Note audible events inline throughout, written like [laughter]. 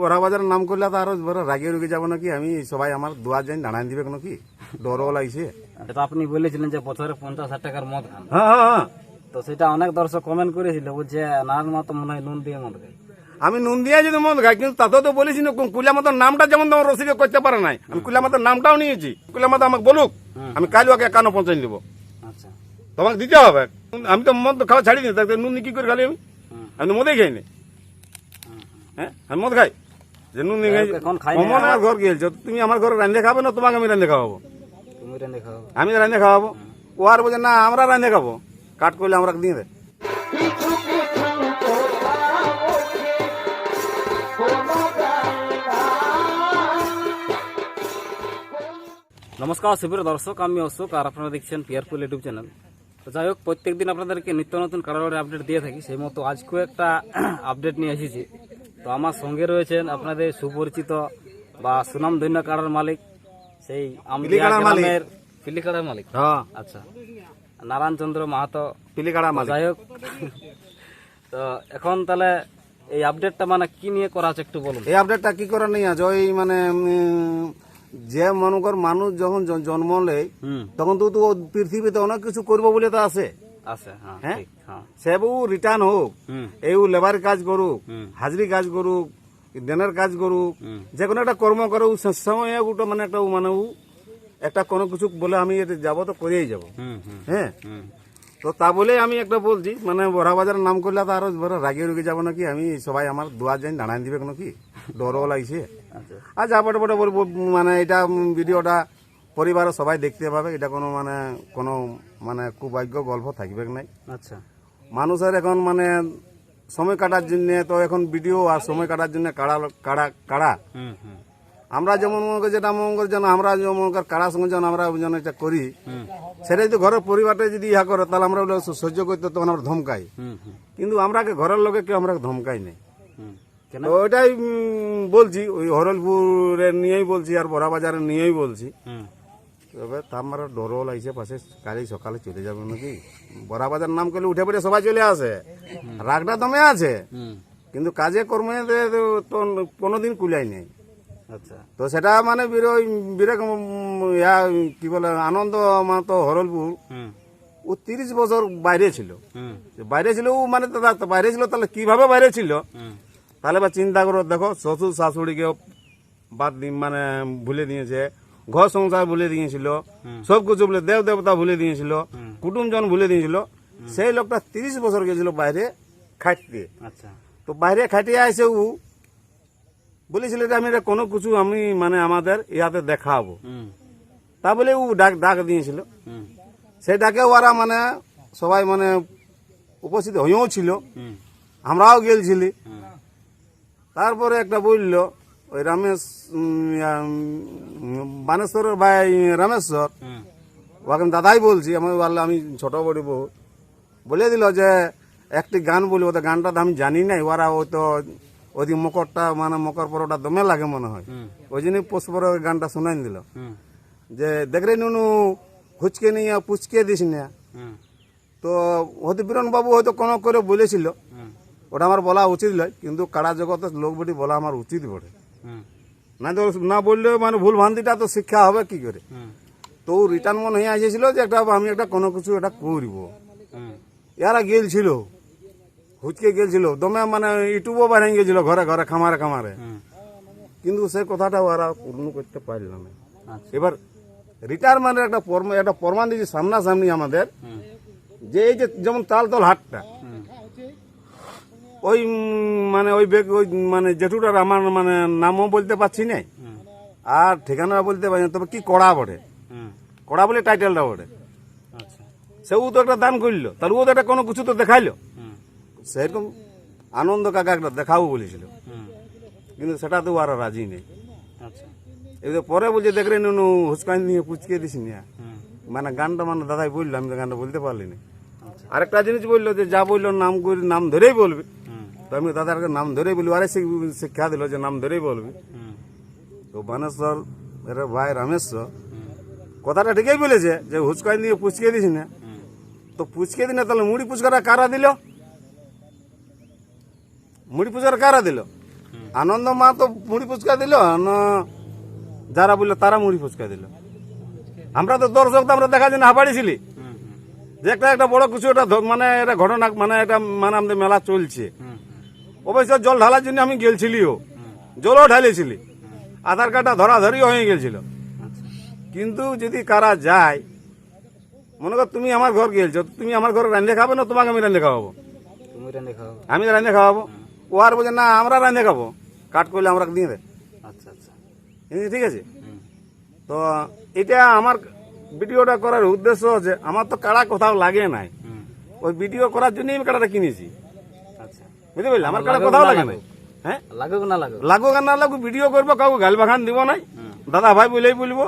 বড়া বাজারের নাম করলে তো আরও বড় রাগে রুগে যাব নাকি? আমি সবাই আমার দোয়া যাই দাঁড়ান দিবে কেন কি? ডরও লাগছে। এটা আপনি বলেছিলেন যে বছরে পঞ্চাশ হাজার টাকার মদ খান। হ্যাঁ হ্যাঁ হ্যাঁ। তো সেটা অনেক দর্শক কমেন্ট করেছিল বলছে নারায়ণ মাতো মনে হয় নুন দিয়ে মদ খায় আমি নুন দিয়ে যদি মদ খাই কিন্তু তাতেও তো বলেছি না কুলা মাতার নামটা যেমন তোমার রসিদে করতে পারে নাই আমি কুলা মাতার নামটাও নিয়েছি। কুলা মাতা আমাকে বলুক আমি কাল ওকে একান্ন পঞ্চাশ দেবো আচ্ছা। তোমাকে দিতে হবে। আমি তো মদ খাওয়া ছাড়ি নি তাকে নুন কি করে খালি আমি? আমি তো মদেই খাইনি। হ্যাঁ আমি মদ খাই। যে নুন নিয়ে এখন খাই অমন আমার ঘর গিয়েছো তুমি আমার ঘরে রান্ধে খাবে না তোমাকে আমি রান্ধে খাওয়াবো? তুমি রেঁধে খাও আমি রান্ধে খাওয়াবো? ও আর বলছে না আমরা রান্ধে খাব। কাট করলে আমরা দিয়ে দে। নমস্কার শিবির দর্শক আমি অশোক আর আপনারা দেখছেন পিয়ারপুল ইউটিউব চ্যানেল তো যাই হোক প্রত্যেকদিন আপনাদেরকে নিত্য নতুন কারাগারের আপডেট দিয়ে থাকি। সেই মতো আজকেও একটা [clears throat] আপডেট নিয়ে এসেছি। তো আমার সঙ্গে রয়েছেন আপনাদের সুপরিচিত বা সুনাম সুনামধন্য কারার মালিক সেই পিলিকাড়ার মালিক। গ্রামের পিলিকাড়ার মালিক? হ্যাঁ। আচ্ছা। নারায়ণ চন্দ্র মাহাতো। পিলিকাড়া মালিক। যাই হোক। তো এখন তাহলে এই আপডেটটা মানে কি নিয়ে করা আছে একটু বলুন। এই আপডেটটা কি করা নেই আছে? ওই মানে যে মনকর মানুষ যখন জন্ম নেয় তখন তো তো পৃথিবীতে অনেক কিছু করব বলে তো আছে। আছে হ্যাঁ হ্যাঁ সেবু রিটার্ন হোক এই লেবার কাজ করুক। হাজরি কাজ করুক দেনের কাজ করুক যে কোনো একটা কর্ম করুক সে সময় ওটা মানে একটা ও মানে ও একটা কোনো কিছু বলে আমি এটা যাব তো করেই যাব হ্যাঁ তো তা বলে আমি একটা বলছি মানে বড়া বাজারের নাম করলে তো আরও বড় রাগে রুগে যাব নাকি আমি সবাই আমার দোয়া যাই দাঁড়ান দিবে কেন কি ডরও লাগছে আচ্ছা আর যা বটে বটে বলব মানে এটা ভিডিওটা পরিবারের সবাই দেখতে পাবে এটা কোনো মানে কোনো মানে কুভাগ্য গল্প থাকবে নাই আচ্ছা মানুষের এখন মানে সময় কাটার জন্য তো এখন ভিডিও আর সময় কাটার জন্য কাড়া কাড়া কাড়া। হুম হুম। আমরা যেমন মনে করি যেটা মনে করি যেন আমরা যেমন মনে কাড়ার সঙ্গে যখন আমরা যেন এটা করি সেটাই তো ঘরের পরিবারটা যদি ইহা করে তাহলে আমরা সহ্য করতে তখন আমরা ধমকাই। হুম হুম। কিন্তু আমরা ঘরের লোকে কেউ আমরা ধমকাই নেই। ওইটাই বলছি ওই হরলপুরের নিয়েই বলছি আর বড়া বাজারের নিয়েই বলছি। হুম। তবে আমার ডরও লাগছে পাশে কালই সকালে চলে যাবে নাকি? বড়া বাজার নাম করলে উঠে পড়ে সবাই চলে আসে রাগটা দমে আছে। কিন্তু কাজে কর্মে তো- কোনোদিন কুলাই নেই। আচ্ছা। তো সেটা মানে বীর বীরে ইয়া কি বলে আনন্দ মাতো হরলপুর ও তিরিশ বছর বাইরে ছিল। বাইরে ছিল ও মানে বাইরে ছিল তাহলে কীভাবে বাইরে ছিল? তাহলে বা চিন্তা করো দেখো শ্বশুর শাশুড়িকে বাদ মানে ভুলে দিয়েছে ঘর সংসার ভুলে দিয়েছিল সব কিছু বলে দেব দেবতা ভুলে দিয়েছিল কুটুমজন ভুলে দিয়েছিল সেই লোকটা তিরিশ বছর গেছিল বাইরে খাটতে আচ্ছা। তো বাইরে খাটিয়ে আসে ও বলেছিল যে আমি এটা কোনো কিছু আমি মানে আমাদের ইয়াতে দেখাবো। তা বলে ও ডাক ডাক দিয়েছিল। সেই ডাকে ওরা মানে সবাই মানে উপস্থিত হয়েও ছিল। আমরাও গেলছিলি। তারপরে একটা বলল ওই রমেশ উম, ভাই রামেশ্বর ওখানে দাদাই বলছি আমি বললাম আমি ছোট বড়ি বউ। বলে দিল যে একটি গান বলি ওদের গানটা তো আমি জানি নাই ওরা ওই তো ওই দিন মকরটা মানে মকর পরোটা দমে লাগে মনে হয়। ওই জন্যই পুষ্পর গানটা শোনাই দিল। যে দেখ রে নুনু হুচকে নিয়ে পুচকে দিস না। তো হয়তো বীরন বাবু হয়তো কোনো করে বলেছিল। ওটা আমার বলা উচিত নয় কিন্তু কাড়া জগতের লোক বেটি বলা আমার উচিত বটে। না তো না বললে মানে ভুল ভ্রান্তিটা তো শিক্ষা হবে কি করে? তো রিটার্ন মনে হয়ে আসেছিল যে একটা আমি একটা কোনো কিছু এটা করব। এরা গেলছিল। হুচকে গেলছিল। দমে মানে ইউটিউবও বানিয়ে গেছিল ঘরে ঘরে খামারে খামারে। কিন্তু সে কথাটা ওরা পূর্ণ করতে পারল না। আচ্ছা। এবার রিটায়ারমেন্টের একটা একটা প্রমাণ দিয়েছে সামনাসামনি আমাদের। যে এই যে যেমন তালতল হাটটা ওই মানে ওই বেগ ওই মানে জেঠুটার আমার মানে নামও বলতে পারছি না আর ঠিকানা বলতে পারছি না তবে কি কড়া বটে? কড়া বলে টাইটেলটা বটে। আচ্ছা। সেও তো একটা দান করল তাহলে ও তো একটা কোনো কিছু তো দেখাইলো। সেরকম আনন্দ কাকা একটা দেখাবো বলেছিল। কিন্তু সেটা তো আর রাজি নেই। আচ্ছা। এবার পরে বলছে দেখরে নুনু হুসকান নিয়ে পুচকে দিস না। মানে গানটা মানে দাদাই বলল আমি তো গানটা বলতে পারলি না। আচ্ছা। আরেকটা জিনিস বলল যে যা বলল নাম করে নাম ধরেই বলবি। তো আমি দাদাকে নাম ধরেই বলবি আরে শিক্ষা দিল যে নাম ধরেই বলবি তো বানেশ্বর এর ভাই রামেশ্বর কথাটা ঠিকই বলেছে যে হুচকাই দিয়ে পুচকে দিস না তো পুচকে দিনে তাহলে মুড়ি পুচকাটা কারা দিল মুড়ি পুচকাটা কারা দিল আনন্দ মা তো মুড়ি ফুচকা দিল না যারা বলল তারা মুড়ি ফুচকা দিল আমরা তো দর্শক তো আমরা দেখার জন্য হাঁপাড়িছিলি যে একটা একটা বড় কিছু একটা মানে এটা ঘটনা মানে এটা মানে আমাদের মেলা চলছে অবশ্য জল ঢালার জন্য আমি গেলছিলিও। জলও ঢালেছিলি। আধার কার্ডটা ধরাধরি হয়ে গেছিল। কিন্তু যদি কারা যায় মনে কর তুমি আমার ঘর গেলছো তুমি আমার ঘরে রান্ধে খাবে না তোমাকে আমি রান্ধে খাওয়াবো? আমি রান্ধে খাওয়াবো। ও আর বলছে না আমরা রান্ধে খাব। কাট করলে আমরা দিয়ে দে। আচ্ছা আচ্ছা। ঠিক আছে? তো এটা আমার ভিডিওটা করার উদ্দেশ্য হচ্ছে আমার তো কাড়া কোথাও লাগে নাই। ওই ভিডিও করার জন্যই আমি কাড়াটা কিনেছি। বুঝতে পারলি? আমার লাগুক কোথাও না লাগে নাই। হ্যাঁ? লাগুক না লাগুক লাগুক না লাগুক ভিডিও করব কাউকে গাল বাখান দিব নাই। দাদা ভাই বলেই বলব।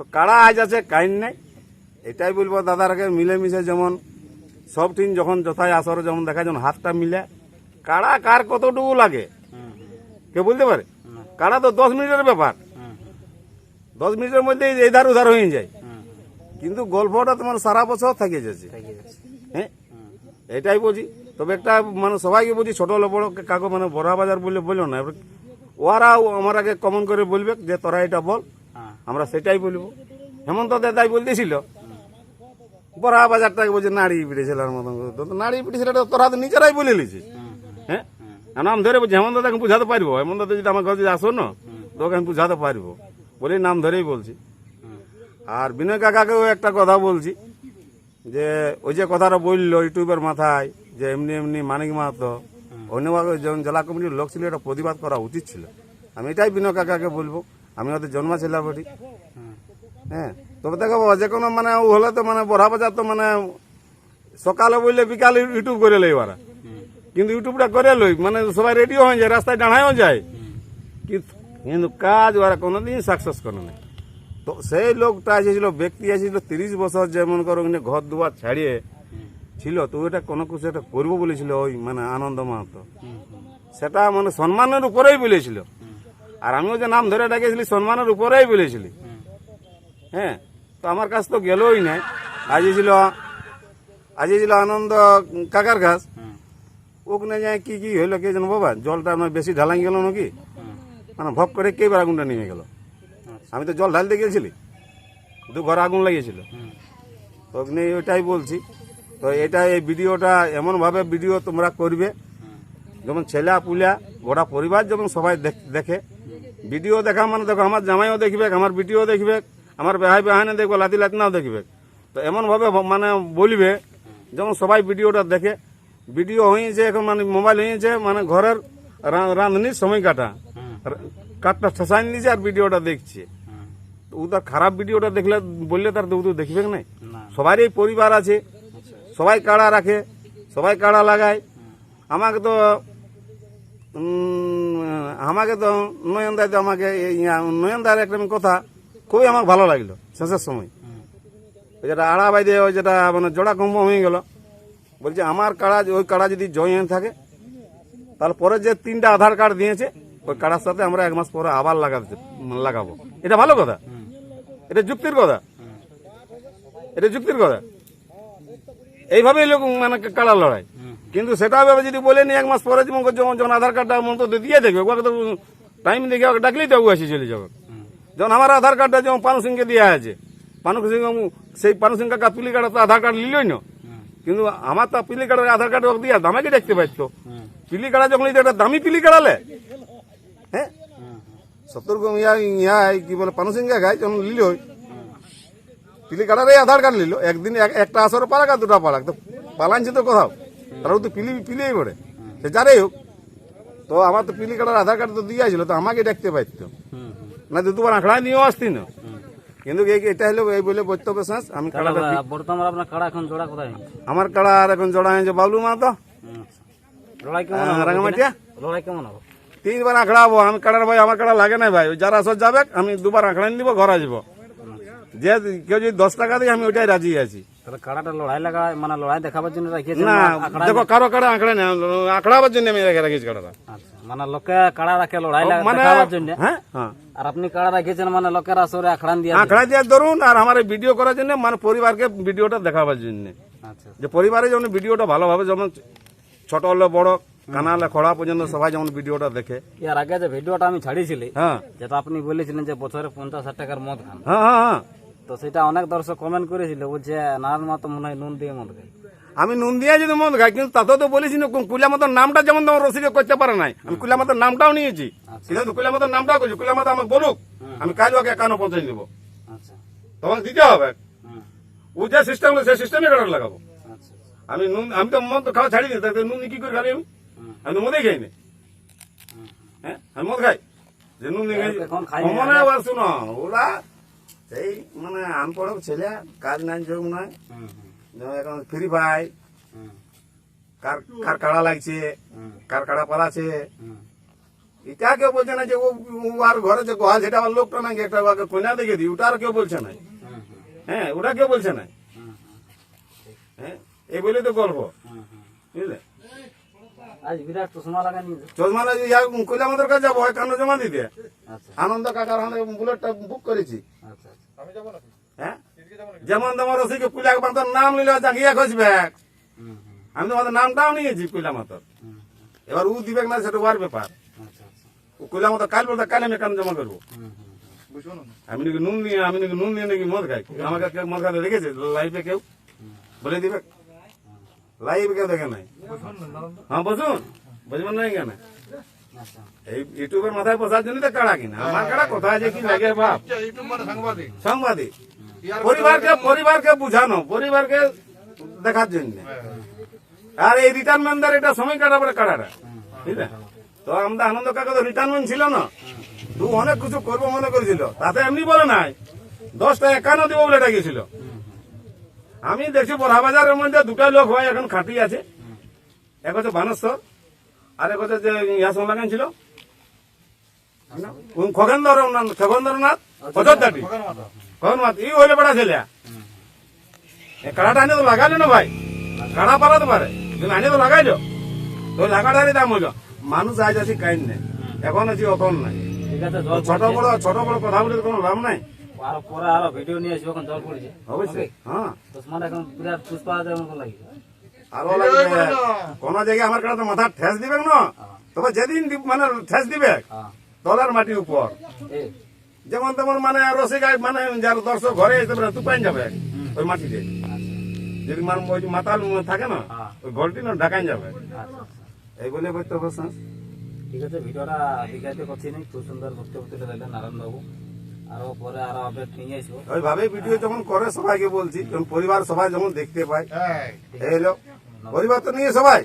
তো কারা আজ আছে? কাইন নাই। এটাই বলব দাদার আগে মিলেমিশে যেমন সব টিম যখন যথায় আসর যেমন দেখা যেমন হাতটা মিলে। কাড়া কার কতটুকু লাগে? কে বলতে পারে? না। কাড়া তো দশ মিনিটের ব্যাপার? দশ মিনিটের মধ্যে এই ধার উধার হয়ে যায়। কিন্তু গল্পটা তোমার সারা বছর থেকে যাচ্ছে। হ্যাঁ? এটাই বুঝি। তবে একটা মানে সবাইকে বলছি ছোট বড় কাকু মানে বড় বাজার বললে বলল না। এবার ওরাও আমার আগে কমন করে বলবে যে তোরা এটা বল। হ্যাঁ। আমরা সেটাই বলব। হেমন্ত দাদাই বলতেছিল বড়া বাজারটাকে বলছে নাড়ি পিটেছিলার মতন করে। তো তো নাড়ি পিটেছিল তোরা তো নিজেরাই বলে লিছিস হ্যাঁ? নাম ধরে বলছি হেমন্ত দাদাকে বুঝাতে পারব। হেমন্ত দাদা যদি আমার ঘরে যদি আসো না তোকে আমি বুঝাতে পারব। বলে নাম ধরেই বলছি। আর বিনয় কাকাকেও একটা কথা বলছি যে ওই যে কথাটা বলল ইউটিউবের মাথায় যে এমনি এমনি মানিক মাহাতো অন্যভাবে যখন জেলা কমিটির লোক ছিল এটা প্রতিবাদ করা উচিত ছিল। আমি এটাই বিনয় কাকাকে বলব আমি ওদের জন্মা ছিলাম বটি হ্যাঁ তবে দেখো যে কোনো মানে ও হলে তো মানে বড়া বাজার তো মানে সকালে বললে বিকালে ইউটিউব করে লই ওরা। কিন্তু ইউটিউবটা করে লই মানে সবাই রেডিও হয়ে যায় রাস্তায় দাঁড়ায়ও যায়। কিন্তু কিন্তু কাজ ওরা কোনোদিন সাকসেস করে না তো সেই লোকটা এসেছিল ব্যক্তি এসেছিল তিরিশ বছর যেমন করো ঘর দুয়ার ছাড়িয়ে ছিল, তো ওটা কোনো কিছু একটা করব বলেছিল ওই মানে আনন্দ মাহাতো। সেটা মানে সম্মানের উপরেই বলেছিল। আর আমিও যে নাম ধরে ডাকেছিলি, সম্মানের উপরেই বলেছিলি। হ্যাঁ তো আমার কাছ তো গেলই নাই। আজ ছিল আজ ছিল আনন্দ কাকার হুম ওখানে যায় কি কি হইল কে জানো বাবা? জলটা আমার বেশি ঢালাই গেল নাকি? মানে ভক করে কে বার আগুনটা নেমে গেল? আমি তো জল ঢালতে গেছিলি। দু ঘর আগুন লাগিয়েছিল। ওখানে ওইটাই বলছি। তো এটা এই ভিডিওটা এমনভাবে ভিডিও তোমরা করবে যেমন ছেলা পুলা গোটা পরিবার যেমন সবাই দেখ- ভিডিও দেখা মানে দেখো আমার জামাইও দেখবে আমার ভিডিও দেখবে আমার বেহাই বেহানে দেখবে লাতি লাতিনাও দেখবে। তো এমনভাবে মানে বলবে যেমন সবাই ভিডিওটা দেখে। ভিডিও হয়েছে এখন মানে মোবাইল হয়েছে মানে ঘরের রাঁধুনির সময় কাটা। কাঠটা ঠেসাই নিয়েছে আর ভিডিওটা দেখছে। ও তার খারাপ ভিডিওটা দেখলে বললে তার তো দেখবে না। সবারই পরিবার আছে। সবাই কাড়া রাখে সবাই কাড়া লাগায়। আমাকে তো আমাকে তো নয়নদায় তো আমাকে ইয়া, নয়নদার একটা কথা খুবই আমার ভালো লাগল শেষের সময়। ওই যেটা আড়া বাইদে ওই যেটা মানে জোড়া কম্ব হয়ে গেল। বলছে আমার কাড়া ওই কাড়া যদি জয় হয়ে থাকে তাহলে পরে যে তিনটা আধার কার্ড দিয়েছে ওই কাড়ার সাথে আমরা এক মাস পরে আবার লাগাতে লাগাবো। এটা ভালো কথা। এটা যুক্তির কথা। এটা যুক্তির কথা। এইভাবেই লোক মানে কাড়া লড়াই। কিন্তু সেটা ভাবে যদি বলে নি এক মাস পরে যখন যখন আধার কার্ডটা মন তো দিয়ে দেখবে ওকে তো টাইম দেখে ওকে ডাকলেই তো আসি চলে যাবে। যখন আমার আধার কার্ডটা যেমন পানু সিংকে দেওয়া আছে পানু সিং সেই পানু সিং কাকা পিলি কার্ড তো আধার কার্ড নিলই না। কিন্তু আমার তো পিলি কার্ডের আধার কার্ড ওকে দিয়ে আমাকে দেখতে পাচ্ছ পিলি কাড়া যখন একটা দামি পিলি কাড়ালে হ্যাঁ? সত্তর ইয়া ইয়া কি বলে পানু সিং গায় যখন লিল পিলি কাটারে আধার কার্ড নিল। একদিন এক- একটা আসর পালাক আর দুটা পালাক। তো পালাইছে তো কোথাও? তারা তো পিলি পিলিই পড়ে সে যারাই হোক। তো আমার তো পিলি কাটার আধার কার্ড তো দিয়েছিল তো আমাকে দেখতে পাইতো। না তো দুবার আঁকড়া নিয়েও আসতি না। কিন্তু এই- এটা হলো এই বলে বক্তব্য শেষ। আমি বর্তমানে আপনার কাড়া এখন জোড়া কোথায় আমার কাড়া আর এখন জড়া হয়েছে বাবলু মা তো। লড়াই কেমন হবে রাঙামাটিয়া? লড়াই কেমন হবে? তিনবার আঁকড়াবো। আমি কাড়ার ভাই আমার কাড়া লাগে না ভাই। যারা আসর যাবে আমি দুবার আঁকড়া নিয়ে দিব ঘরে যাব যে কেউ যদি দশ টাকা দিই আমি ওইটাই রাজি আছি। তাহলে কাড়াটা লড়াই লাগা মানে লড়াই দেখাবার জন্য রাখিয়েছেন না না আখড়া দেখো কারও কাড়া আঁকড়া নেই আঁকড়াবার জন্য আমি রেখে রাখিছি কাড়াটা আচ্ছা মানে লোকে কাড়া রাখে লড়াই লাগা- মানে দেখাবার জন্য? হ্যাঁ হ্যাঁ। আর আপনি কাড়া রাখিয়েছেন মানে লোকের আসরে আখড়ান দিয়ে আঁকড়া দিয়ে ধরুন আর আমার এই ভিডিও করার জন্য মানে পরিবারকে ভিডিওটা দেখাবার জন্য। আচ্ছা। যে পরিবারে যেমন ভিডিওটা ভালোভাবে যেমন ছোট হলো বড় কানালে খড়া পর্যন্ত সবাই যেমন ভিডিওটা দেখে। এর আগে যে ভিডিওটা আমি ছাড়িয়েছিলি হ্যাঁ। যেটা আপনি বলেছিলেন যে বছরে পঞ্চাশ হাজার টাকার মদ খান। হ্যাঁ হ্যাঁ হ্যাঁ। তো সেটা অনেক দর্শক কমেন্ট করেছিল বলছে নারায়ণ মাতো মনে হয় নুন দিয়ে মদ খাই আমি নুন দিয়ে যদি মদ খাই কিন্তু তাতে তো বলেছি না কুলা মতো নামটা যেমন তোমার রসিকে করতে পারে নাই আমি কুলা মতো নামটাও নিয়েছি। সেটা তো কুলা মতো নামটাও করছি কুলা মতো আমাকে বলুক আমি কাজ ওকে একান্ন পঞ্চাশ দেবো। আচ্ছা। তোমাকে দিতে হবে। ও যে সিস্টেম সেই সিস্টেমে কাটার লাগাবো। আচ্ছা। আমি নুন আমি তো মদ তো খাওয়া ছাড়ি দিই তাতে নুন কি করে খাবি আমি। আমি তো মদেই খাই না। হ্যাঁ? আমি মদ খাই। যে নুন খাই। মনে শুনো ওরা সেই মানে আনপড় ছেলে কাজ নাই যোগ নাই। এখন ফ্রি হুম। কার কার কাড়া লাগছে কার কাড়া পালাছে। এটা কেউ বলছে না যে ও ও আর ঘরে যে গোহাল সেটা আমার লোকটা নাকি একটা ওকে কইনা দেখে দিই ওটা আর কেউ বলছে না। হ্যাঁ ওটা কেউ বলছে না। হ্যাঁ এই বলে তো গল্প। বুঝলে? আজ বিরাট চশমা লাগানি কইলে আমাদের কাছে যাব কান্ন জমা দিতে। আচ্ছা। আনন্দ কাকার বুলেটটা বুক করেছি। হ্যাঁ? যেমন তোমার রসিকে পুলা মাতার নাম নিলে জাগিয়া হুম আমি তোমাদের নামটাও নিয়েছি মাতার হুম এবার উ দিবে না, সেটা ওয়ার ব্যাপার। কুলা মতো কাল বলতে কালে আমি কেন জমা করব। আমি নাকি নুন নিয়ে, আমি নাকি নুন নিয়ে নাকি মদ খাই। আমাকে মদ খাতে দেখেছে? লাইফে কেউ? বলে দিবে। লাইভে কেউ দেখে নাই? হ্যাঁ বসুন। বুঝবেন নাই কেন এই ইউটিউবের মাথায় বসার জন্য তো কাড়া কিনা? আমার কাড়া কোথায় যে কি লাগে বাপ? সাংবাদিক। পরিবারকে পরিবারকে বুঝানো পরিবারকে দেখার জন্য। আর এই রিটার্নমেন্টদের এটা সময় কাটাবার কাটাটা ঠিক আছে তো আমাদের আনন্দ কাকা তো রিটার্নমেন্ট ছিল না? তু অনেক কিছু করব মনে করেছিল। তাতে এমনি বলে নাই। দশটা একান্ন দিব বলে ডাকিয়েছিল আমি দেখছি বড়া বাজারের মধ্যে দুটা লোক হয় এখন খাটি আছে। এক হচ্ছে বানেশ্বর আর হচ্ছে যে ইয়াসন লাগান ছিল? খগেন্দ্র খগেন্দ্রনাথ? অযোধ্যাটি খগেন্দ্রনাথ। ই হইলে বেড়া ছেলে। এ কাড়াটা আনে তো লাগাইলো না ভাই? কাড়া পালাতে পারে। তুমি আনে তো লাগাইলো। তো লাগাটারই দাম হইল। মানুষ আজ আছে কাইন নেই। এখন আছে অখন নাই। ছোট বড় ছোট বড় কথা বলে তো কোনো লাভ নাই। আর পরে আরও ভিডিও নিয়ে আসব এখন জল পড়েছে। অবশ্যই। হ্যাঁ। চশমাটা এখন বিরাট পুষ্পা লাগে। আরও লাগবে। কোন জায়গায় আমার কাছে মাথা ঠেস দিবে না? তবে যেদিন মানে ঠেস দিবে হ্যাঁ। তলার মাটির উপর। যেমন তেমন মানে রসিকায় মানে যার দর্শক ঘরে এসে বেড়ে যাবে ওই মাটিতে। যদি মানে ওই যে মাতাল থাকে না হ্যাঁ। ওই ঘরটি না ঢাকাইন যাবে। আচ্ছা আচ্ছা। এই বলে বলতে ঠিক আছে ভিডিওটা দেখাইতে করছি নাই খুব সুন্দর বক্তব্য তুলে দিলেন নারায়ণ বাবু। আরও পরে আরও আপডেট নিয়ে আসব। ওইভাবে ভিডিও যখন করে সবাইকে বলছি যখন পরিবার সবাই যখন দেখতে পায় এই হলো। পরিবার তো নিয়ে সবাই